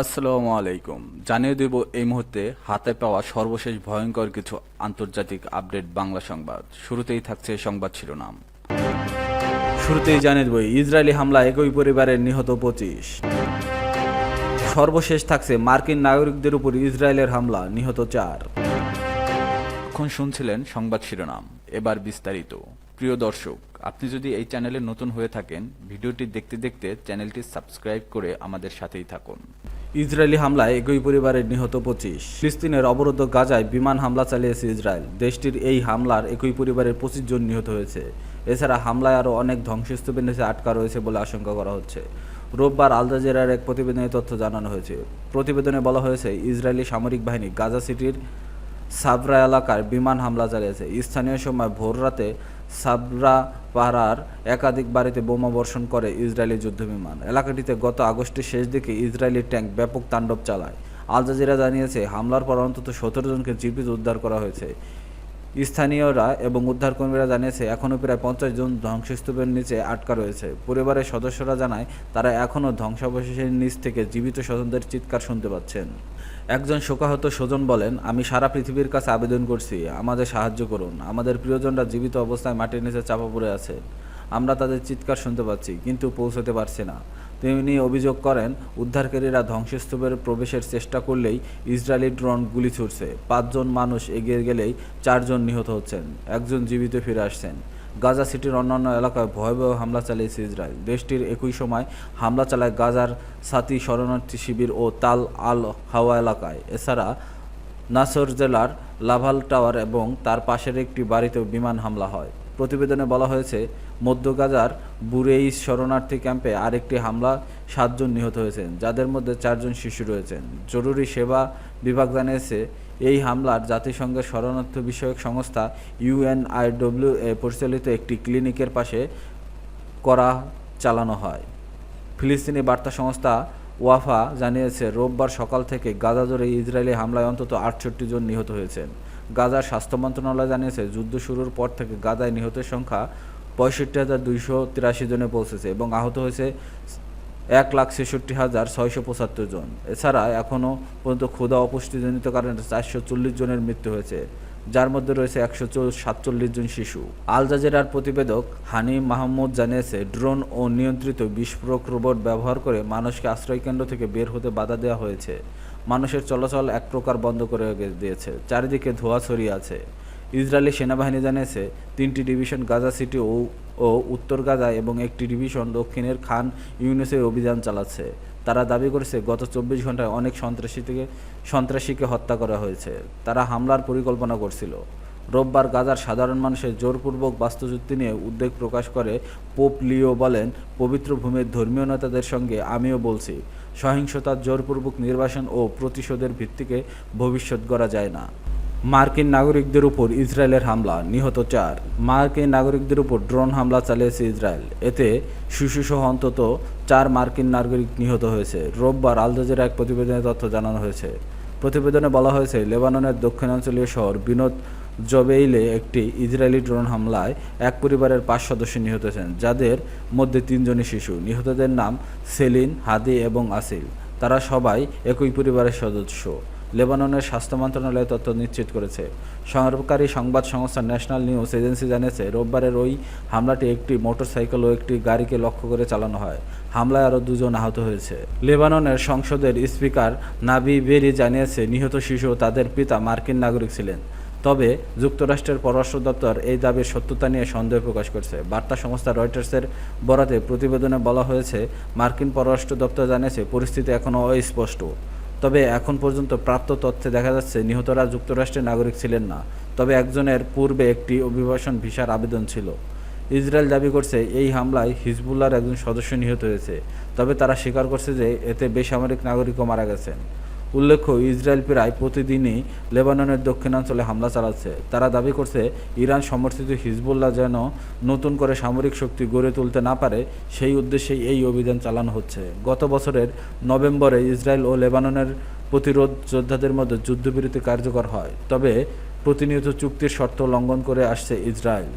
আসসালামু আলাইকুম। জানিয়ে দেব এই মুহূর্তে হাতে পাওয়া সর্বশেষ ভয়ঙ্কর কিছু আন্তর্জাতিক আপডেট বাংলা সংবাদ। শুরুতেই থাকছে সংবাদ শিরোনাম। শুরুতেই জানিয়ে দেব, ইসরায়েলি হামলা একই পরিবারের নিহত পঁচিশ। সর্বশেষ থাকছে মার্কিন নাগরিকদের উপর ইসরায়েলের হামলা, নিহত চার। এখন শুনছিলেন সংবাদ শিরোনাম। এবার বিস্তারিত। প্রিয় দর্শক, আপনি যদি এই চ্যানেলে নতুন হয়ে থাকেন, ভিডিওটি দেখতে দেখতে চ্যানেলটি সাবস্ক্রাইব করে আমাদের সাথেই থাকুন। ইসরায়েলি হামলায় একই পরিবারের নিহত পঁচিশ। ফিলিস্তিনের অবরুদ্ধ গাজায় বিমান হামলা চালিয়েছে ইসরায়েল। দেশটির এই হামলার একই পরিবারের পঁচিশ জন নিহত হয়েছে। এছাড়া হামলায় আরও অনেক ধ্বংসস্তূপের নিচে আটকা রয়েছে বলে আশঙ্কা করা হচ্ছে। রোববার আল জাজিরার এক প্রতিবেদনে তথ্য জানানো হয়েছে। প্রতিবেদনে বলা হয়েছে, ইসরায়েলি সামরিক বাহিনী গাজা সিটির সাবরা এলাকার বিমান হামলা চালিয়েছে। স্থানীয় সময় ভোররাতে সাবরা পাহারার একাধিক বাড়িতে বোমা বর্ষণ করে ইসরায়েলি যুদ্ধবিমান। এলাকাটিতে গত আগস্টের শেষ দিকে ইসরায়েলি ট্যাঙ্ক ব্যাপক তাণ্ডব চালায়। আল জাজিরা জানিয়েছে, হামলার পর অন্তত সতেরো জনকে জীবিত উদ্ধার করা হয়েছে। স্থানীয়রা এবং উদ্ধারকর্মীরা জানিয়েছে, এখনও প্রায় পঞ্চাশ জন ধ্বংসস্তূপের নিচে আটকা রয়েছে। পরিবারের সদস্যরা জানায়, তারা এখনও ধ্বংসাবশেষের নিচ থেকে জীবিত স্বজনদের চিৎকার শুনতে পাচ্ছেন। একজন শোকাহত স্বজন বলেন, আমি সারা পৃথিবীর কাছে আবেদন করছি, আমাদের সাহায্য করুন। আমাদের প্রিয়জনরা জীবিত অবস্থায় মাটির নিচে চাপা পড়ে আছে। আমরা তাদের চিৎকার শুনতে পাচ্ছি, কিন্তু পৌঁছতে পারছি না। তিনি অভিযোগ করেন, উদ্ধারকারীরা ধ্বংসস্তূপের প্রবেশের চেষ্টা করলেই ইসরায়েলি ড্রোন গুলি ছুটছে পাঁচজন মানুষ এগিয়ে গেলেই চারজন নিহত হচ্ছেন, একজন জীবিত ফিরে আসছেন। গাজা সিটির অন্যান্য এলাকায় ভয়াবহ হামলা চালিয়েছে ইসরায়েল। দেশটির একই সময় হামলা চালায় গাজার সাতি শরণার্থী শিবির ও তাল আল হাওয়া এলাকায়। এছাড়া নাসর জেলার লাভাল টাওয়ার এবং তার পাশের একটি বাড়িতেও বিমান হামলা হয়। প্রতিবেদনে বলা হয়েছে, মধ্য গাজার বুরেইস শরণার্থী ক্যাম্পে আরেকটি হামলা, সাতজন নিহত হয়েছেন, যাদের মধ্যে চারজন শিশু রয়েছেন। জরুরি সেবা বিভাগ জানিয়েছে, এই হামলার জাতিসংঘের শরণার্থী বিষয়ক সংস্থা ইউএনআইডব্লিউ এ পরিচালিত একটি ক্লিনিকের পাশে করা চালানো হয়। ফিলিস্তিনি বার্তা সংস্থা ওয়াফা জানিয়েছে, রোববার সকাল থেকে গাজা জুড়ে ইসরায়েলি হামলায় অন্তত আটষট্টি জন নিহত হয়েছেন। গাজার স্বাস্থ্য মন্ত্রণালয় জানিয়েছে, যুদ্ধ শুরুর পর থেকে গাজায় নিহতের সংখ্যা পঁয়ষট্টি হাজার দুইশো তিরাশি জনে পৌঁছেছে এবং আহত হয়েছে এক লাখ ছেষট্টি হাজার ছয়শো পঁচাত্তর জন। এছাড়া এখনও পর্যন্ত ক্ষুধা অপুষ্টিজনিত কারণে চারশো চল্লিশ জনের মৃত্যু হয়েছে, যার মধ্যে রয়েছে একশো সাতচল্লিশ জন শিশু। আল জাজেরার প্রতিবেদক হানি মাহমুদ জানিয়েছে, ড্রোন ও নিয়ন্ত্রিত বিস্ফোরক রোবট ব্যবহার করে মানুষকে আশ্রয়কেন্দ্র থেকে বের হতে বাধা দেওয়া হয়েছে। মানুষের চলাচল এক প্রকার বন্ধ করে দিয়েছে। চারিদিকে ধোঁয়া ছড়িয়ে আছে। ইসরায়েলি সেনাবাহিনী জানিয়েছে, তিনটি ডিভিশন গাজা সিটি ও ও উত্তর গাজা এবং একটি ডিভিশন দক্ষিণের খান ইউনিসে অভিযান চালাচ্ছে। তারা দাবি করেছে, গত চব্বিশ ঘন্টায় অনেক সন্ত্রাসী থেকে সন্ত্রাসীকে হত্যা করা হয়েছে। তারা হামলার পরিকল্পনা করছিল। রোববার গাজার সাধারণ মানুষের জোরপূর্বক বাস্তুযুক্তি নিয়ে উদ্বেগ প্রকাশ করে। পোপ লিও বলেন, পবিত্র ভূমির ধর্মীয় নেতাদের সঙ্গে আমিও বলছি। সহিংসতার জোরপূর্বক নির্বাসন ও প্রতিশোধের ভিত্তিকে ভবিষ্যৎ গড়া যায় না। মার্কিন নাগরিকদের উপর ইসরায়েলের হামলা, নিহত চার। মার্কিন নাগরিকদের উপর ড্রোন হামলা চালিয়েছে ইসরায়েল। এতে শিশুসহ অন্তত চার মার্কিন নাগরিক নিহত হয়েছে। রোববার আল জাজিরা এক প্রতিবেদনে তথ্য জানানো হয়েছে। প্রতিবেদনে বলা হয়েছে, লেবাননের দক্ষিণাঞ্চলীয় শহর বিনোদ জবেইলে একটি ইসরায়েলি ড্রোন হামলায় এক পরিবারের পাঁচ সদস্য নিহত হয়েছেন, যাদের মধ্যে তিনজনই শিশু। নিহতদের নাম সেলিন, হাদি এবং আসিল। তারা সবাই একই পরিবারের সদস্য। লেবাননের স্বাস্থ্য মন্ত্রণালয় তথ্য নিশ্চিত করেছে। সরকারি সংবাদ সংস্থা ন্যাশনাল নিউজ এজেন্সি জানিয়েছে, রোববারের ওই হামলাটি একটি মোটরসাইকেল ও একটি গাড়িকে লক্ষ্য করে চালানো হয়। হামলায় আরও দুজন আহত হয়েছে। লেবাননের সংসদের স্পিকার নাবি বেরি জানিয়েছে, নিহত শিশু তাদের পিতা মার্কিন নাগরিক ছিলেন। তবে যুক্তরাষ্ট্রের পররাষ্ট্র দপ্তর এই দাবির সত্যতা নিয়ে সন্দেহ প্রকাশ করছে। বার্তা সংস্থা রয়টার্সের বরাতে প্রতিবেদনে বলা হয়েছে, মার্কিন পররাষ্ট্র দপ্তর জানিয়েছে, পরিস্থিতি এখনও অস্পষ্ট। তবে এখন পর্যন্ত প্রাপ্ত তথ্যে দেখা যাচ্ছে, নিহতরা যুক্তরাষ্ট্রের নাগরিক ছিলেন না। তবে একজনের পূর্বে একটি অভিবাসন ভিসার আবেদন ছিল। ইসরায়েল দাবি করছে, এই হামলায় হিজবুল্লাহর একজন সদস্য নিহত হয়েছে। তবে তারা স্বীকার করছে যে, এতে বেসামরিক নাগরিকও মারা গেছেন। উল্লেখ্য, ইসরায়েল প্রায় প্রতিদিনই লেবাননের দক্ষিণাঞ্চলে হামলা চালাচ্ছে। তারা দাবি করছে, ইরান সমর্থিত হিজবুল্লাহ যেন নতুন করে সামরিক শক্তি গড়ে তুলতে না পারে, সেই উদ্দেশ্যেই এই অভিযান চালানো হচ্ছে। গত বছরের নভেম্বরে ইসরায়েল ও লেবাননের প্রতিরোধ যোদ্ধাদের মধ্যে যুদ্ধবিরতি কার্যকর হয়। তবে প্রতিনিয়ত চুক্তির শর্ত লঙ্ঘন করে আসছে ইসরায়েল।